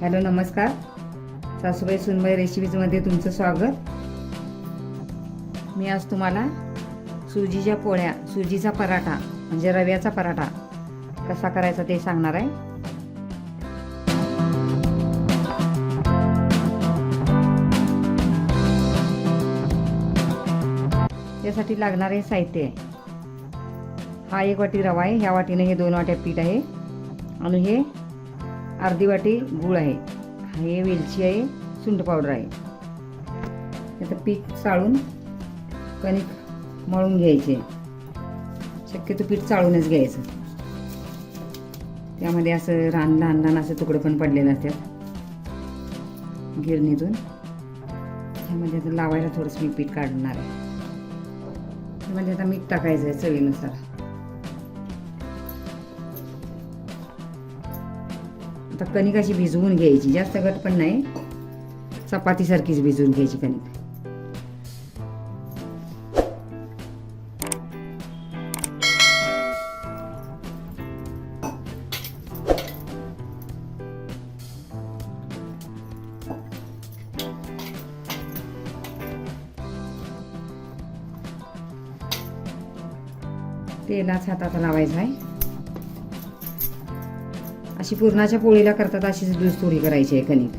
Hello नमस्कार. सासूबाई सुनबाई रेसिपीजमध्ये तुमचं स्वागत. मी आज तुम्हाला सुजीच्या पोळ्या सुजीचा पराठा म्हणजे रव्याचा पराठा कसा करायचा ते सांगणार आहे. त्यासाठी लागणारे साहित्य. आहे हा एक वाटी रवा आहे. ह्या वाटीने हे दोन वाट्या पीठ आहे. आणि हे अर्धी वाटी गूळ आहे. हे वेलची आहे सुंठ पावडर आहे. आता पीठ चाळून कणिक मळून घ्यायचे. शक्यतो पीठ चाळूनच घ्यायचं. त्यामध्ये असं रान लहान लहान असे तुकडे पण पडलेले असतात. गिरणीतून. त्यामध्ये आता लावायला थोडंसं मी पीठ काढणार आहे. त्यामध्ये आता मीठ टाकायचं आहे चवीनुसार. आता कणिक अशी भिजवून घ्यायची. जास्त गट पण नाही. चपातीसारखीच भिजवून घ्यायची कणिक. तेलाच हातात लावायचा आहे. अशी पुरणाच्या पोळीला करतात अशीच डूस थोडी करायची आहे कणिक.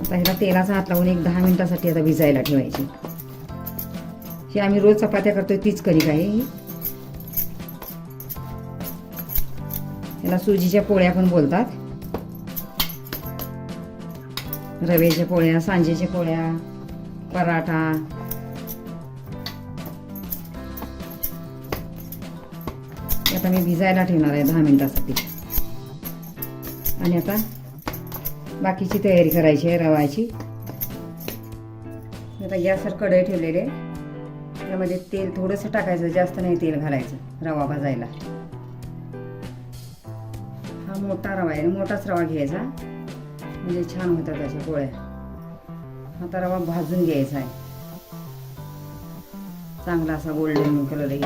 आता ह्याला तेलाचा हात लावून एक दहा मिनिटासाठी आता भिजायला ठेवायची. ही आम्ही रोज चपात्या करतोय तीच कणिक आहे ही. याला सुजीच्या पोळ्या पण बोलतात. रव्याच्या पोळ्या सांजेच्या पोळ्या पराठा. आता मी भिजायला ठेवणार आहे दहा मिनटासाठी. आणि आता बाकीची तयारी करायची आहे रवाची आता गॅसवर कढई ठेवलेले त्यामध्ये तेल थोडंसं टाकायचं जास्त नाही तेल घालायचं रवा भाजायला. हा मोठा रवा आहे मोठाच रवा घ्यायचा. म्हणजे छान होतात त्याच्या पोळ्या. आता रवा भाजून घ्यायचा आहे. चांगला असा गोल्डन कलर येईल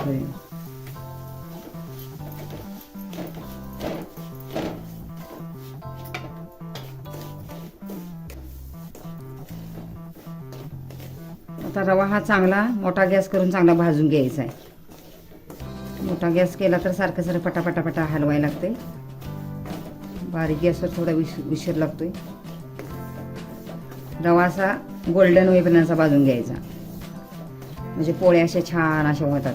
आता रवा हा चांगला मोठा गॅस करून चांगला भाजून घ्यायचा आहे. मोठा गॅस केला तर सारखं सारखं पटापटापटा हलवायला लागते. बारीक गॅसवर थोडा विश उशीर लागतोय. रवा असा गोल्डन होईपर्यंत असा भाजून घ्यायचा. म्हणजे पोळ्या अशा छान अशा होतात.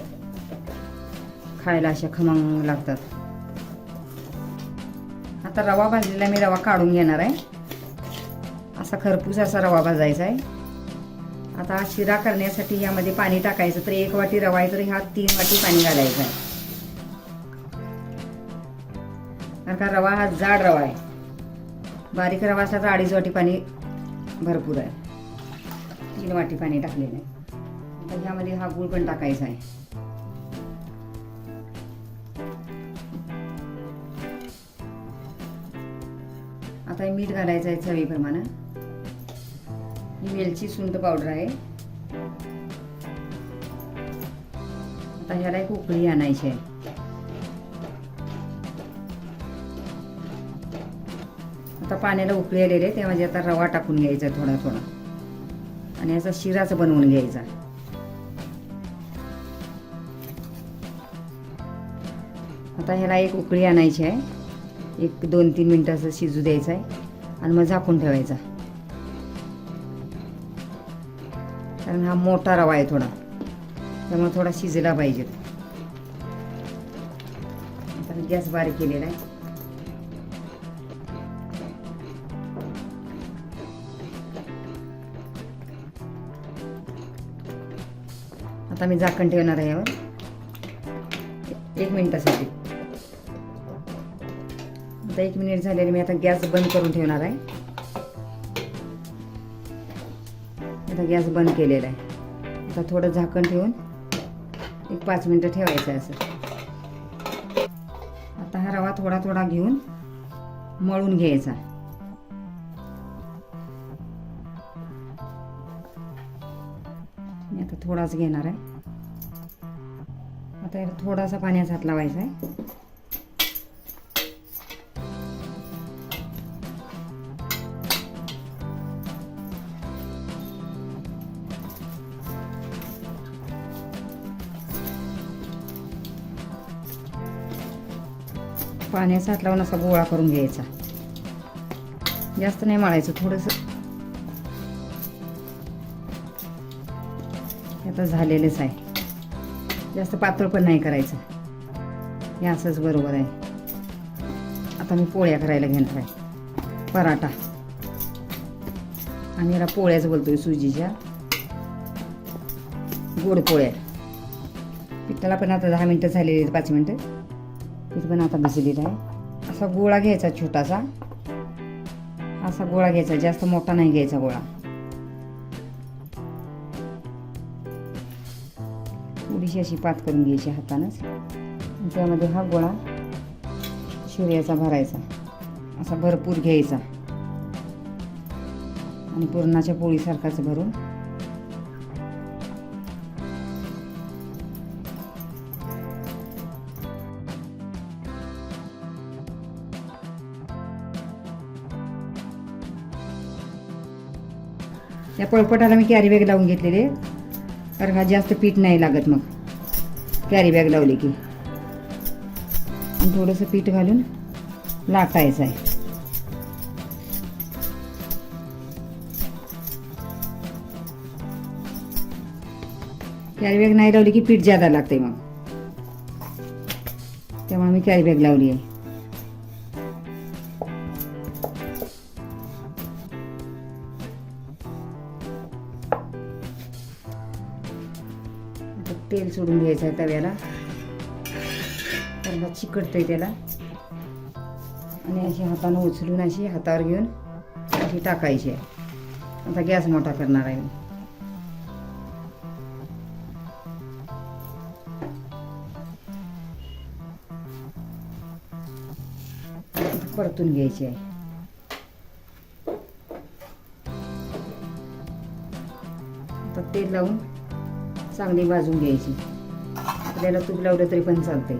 खायला अशा खमंग लागतात. आता रवा भाजलेला मी रवा काढून घेणार आहे. असा खरपूस असा रवा भाजायचा आहे. आता शिरा करण्यासाठी यामध्ये पाणी टाकायचं तर एक वाटी रवा आहे तर ह्या तीन वाटी पाणी घालायचं आहे. कारण का रवा हा जाड रवा आहे. बारीक रवा असला तर अडीच वाटी पाणी भरपूर आहे. तीन वाटी पाणी टाकलेलं आहे. आता ह्यामध्ये हा गुळ पण टाकायचा आहे. आता हे मीठ घालायचं आहे चवीप्रमाणे. ही वेलची सुंठ पावडर आहे. आता ह्याला एक उकळी आणायची आहे. आता पाण्याला उकळी आलेले म्हणजे आता रवा टाकून घ्यायचा थोडा थोडा. आणि याचा शिराच बनवून घ्यायचा आता ह्याला एक उकळी आणायची आहे. एक दोन तीन मिनटं असं शिजू द्यायचं आहे. आणि मग झाकून ठेवायचा कारण हा मोठा रवा आहे थोडा. त्यामुळे थोडा शिजला पाहिजे. आता गॅस बारीक केलेला आहे. आता मी झाकण ठेवणार आहे यावर. एक मिनिटासाठी. आता एक मिनिट झालेली मी आता गॅस बंद करून ठेवणार आहे. आता गॅस बंद केलेला आहे. आता थोडं झाकण ठेवून एक पाच मिनटं ठेवायचं आहे असं. आता हा रवा थोडा थोडा घेऊन मळून घ्यायचा. मी आता थोडाच घेणार आहे. आता थोडासा पाण्याचा हात लावायचा आहे. पाण्यात साठ लावून असा गोळा करून घ्यायचा. जास्त नाही मळायचं थोडंसं. आता झालेलंच आहे. जास्त पातळ पण नाही करायचं. हे असंच बरोबर आहे. आता मी पोळ्या करायला घेणार आहे. पराठा. आम्ही याला पोळ्याच बोलतोय सुजीच्या. गोड पोळ्या. पिठाला पण आता दहा मिनटं झालेली आहेत पाच मिनटं. पीठ पण आता भिजलेलं आहे. असा गोळा घ्यायचा छोटासा. असा गोळा घ्यायचा जास्त मोठा नाही घ्यायचा गोळा. थोडीशी अशी पात करून घ्यायची हातानंच. त्यामध्ये हा गोळा शिऱ्याचा भरायचा. असा भरपूर घ्यायचा. आणि पुरणाच्या पोळीसारखाच भरून या पळपटाला मी कॅरी बॅग लावून घेतलेले. कारण का जास्त पीठ नाही लागत मग. कॅरी बॅग लावली की. आणि थोडंसं पीठ घालून लाटायचं आहे. कॅरी बॅग नाही लावली की पीठ ज्यादा लागते मग. त्यामुळे मी कॅरी बॅग लावली आहे. सोडून घ्यायचा आहे तव्याला. तर आहे त्याला. आणि अशी हातानं उचलून अशी हातावर घेऊन अशी टाकायची आहे. आता गॅस मोठा करणार आहे मी. परतून घ्यायची आहे. आता तेल लावून चांगली भाजून घ्यायची. आपल्याला तूप लावलं तरी पण चालते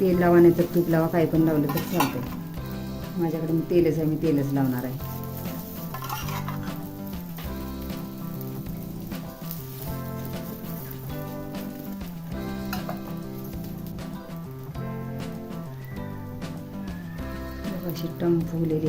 तेल लावा नाही तर तूप लावा काही पण लावलं तर चालतंय. माझ्याकडे मी तेलच आहे मी तेलच लावणार आहे. बघा, अशी टम फुगलेली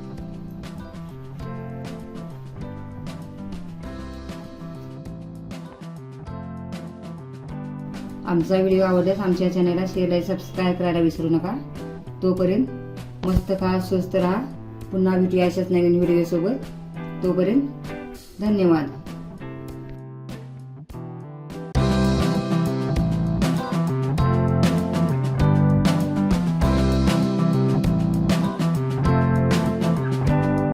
आमचा व्हिडिओ आवडल्यास आमच्या चॅनलला शेअर आणि सबस्क्राईब करायला विसरू नका. तोपर्यंत मस्त खा स्वस्त राहा. पुन्हा भेटूया अशाच नवीन व्हिडिओसोबत. तोपर्यंत धन्यवाद.